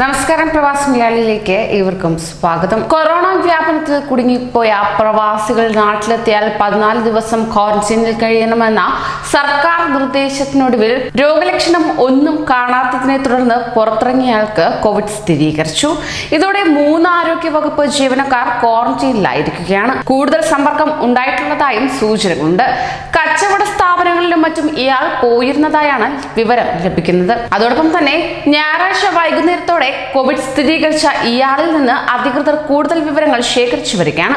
നമസ്കാരം പ്രവാസി മലയാളിയിലേക്ക് ഏവർക്കും സ്വാഗതം. കൊറോണ വ്യാപനത്തിൽ കുടുങ്ങിപ്പോയ പ്രവാസികൾ നാട്ടിലെത്തിയാൽ പതിനാല് ദിവസം ക്വാറന്റൈനിൽ കഴിയണമെന്ന സർക്കാർ നിർദ്ദേശത്തിനൊടുവിൽ രോഗലക്ഷണം ഒന്നും കാണാത്തതിനെ തുടർന്ന് പുറത്തിറങ്ങിയയാൾക്ക് കോവിഡ് സ്ഥിരീകരിച്ചു. ഇതോടെ മൂന്ന് ആരോഗ്യ വകുപ്പ് ജീവനക്കാർ ക്വാറന്റൈനിലായിരിക്കുകയാണ്. കൂടുതൽ സമ്പർക്കം ഉണ്ടായിട്ടുള്ളതായും സൂചനകളുണ്ട്. സ്ഥാപനങ്ങളിലും മറ്റും ഇയാൾ പോയിരുന്നതായാണ് വിവരം ലഭിക്കുന്നത്. അതോടൊപ്പം തന്നെ ഞായറാഴ്ച വൈകുന്നേരത്തോടെ കോവിഡ് സ്ഥിരീകരിച്ച ഇയാളിൽ നിന്ന് അധികൃതർ കൂടുതൽ വിവരങ്ങൾ ശേഖരിച്ചു വരികയാണ്.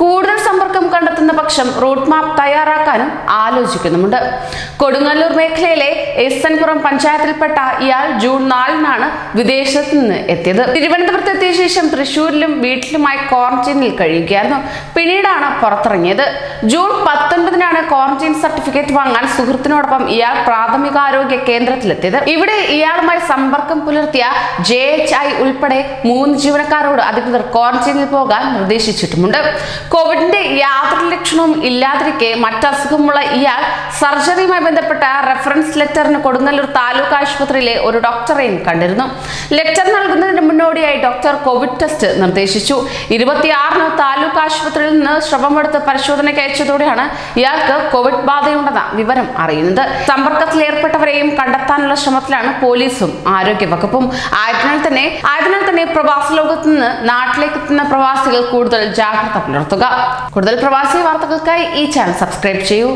കൂടുതൽ സമ്പർക്കം കണ്ടെത്തുന്ന പക്ഷം റോഡ് മാപ്പ് തയ്യാറാക്കാനും ആലോചിക്കുന്നുമുണ്ട്. കൊടുങ്ങല്ലൂർ മേഖലയിലെ എസ് എൻപുറം പഞ്ചായത്തിൽപ്പെട്ട ഇയാൾ ജൂൺ നാലിനാണ് വിദേശത്ത് നിന്ന് എത്തിയത്. തിരുവനന്തപുരത്ത് എത്തിയ ശേഷം തൃശൂരിലും വീട്ടിലുമായി ക്വാറന്റൈനിൽ കഴിയുകയായിരുന്നു. പിന്നീടാണ് പുറത്തിറങ്ങിയത്. ജൂൺ പത്തൊൻപതിനാണ് ക്വാറന്റൈൻ സർട്ടിഫിക്കറ്റ് വാങ്ങാൻ സുഹൃത്തിനോടൊപ്പം ഇയാൾ പ്രാഥമികാരോഗ്യ കേന്ദ്രത്തിലെത്തിയത്. ഇവിടെ ഇയാളുമായി സമ്പർക്കം പുലർത്തിയ ജെ എച്ച് ഐ ഉൾപ്പെടെ മൂന്ന് ജീവനക്കാരോട് അധികൃതർ ക്വാറന്റൈനിൽ പോകാൻ നിർദ്ദേശിച്ചിട്ടുമുണ്ട്. കോവിഡിന്റെ യാതൊരു ലക്ഷണവും ഇല്ലാതിരിക്കെ മറ്റസുഖമുള്ള ഇയാൾ സർജറിയുമായി ബന്ധപ്പെട്ട റെഫറൻസ് ലെറ്ററിന് കൊടുങ്ങല്ലൂർ താലൂക്ക് ആശുപത്രിയിലെ ഒരു ഡോക്ടറെയും കണ്ടിരുന്നു. ലെറ്റർ നൽകുന്നതിന് മുന്നോടിയായി ഡോക്ടർ കോവിഡ് ടെസ്റ്റ് നിർദ്ദേശിച്ചു. ഇരുപത്തിയാറിന് താലൂക്ക് ആശുപത്രിയിൽ നിന്ന് ശ്രമമെടുത്ത് പരിശോധനയ്ക്ക് അയച്ചതോടെയാണ് ഇയാൾക്ക് കോവിഡ് ബാധയുണ്ടെന്ന വിവരം അറിയുന്നത്. സമ്പർക്കത്തിൽ ഏർപ്പെട്ടവരെയും കണ്ടെത്താനുള്ള ശ്രമത്തിലാണ് പോലീസും ആരോഗ്യവകുപ്പും. ആയതിനാൽ തന്നെ ആയതിനാൽ തന്നെ പ്രവാസി ലോകത്ത് നിന്ന് നാട്ടിലേക്ക് എത്തുന്ന പ്രവാസികൾ കൂടുതൽ ജാഗ്രത പുലർത്തുക. കൂടുതൽ പ്രവാസി വാർത്തകൾക്കായി ഈ ചാനൽ സബ്സ്ക്രൈബ് ചെയ്യൂ.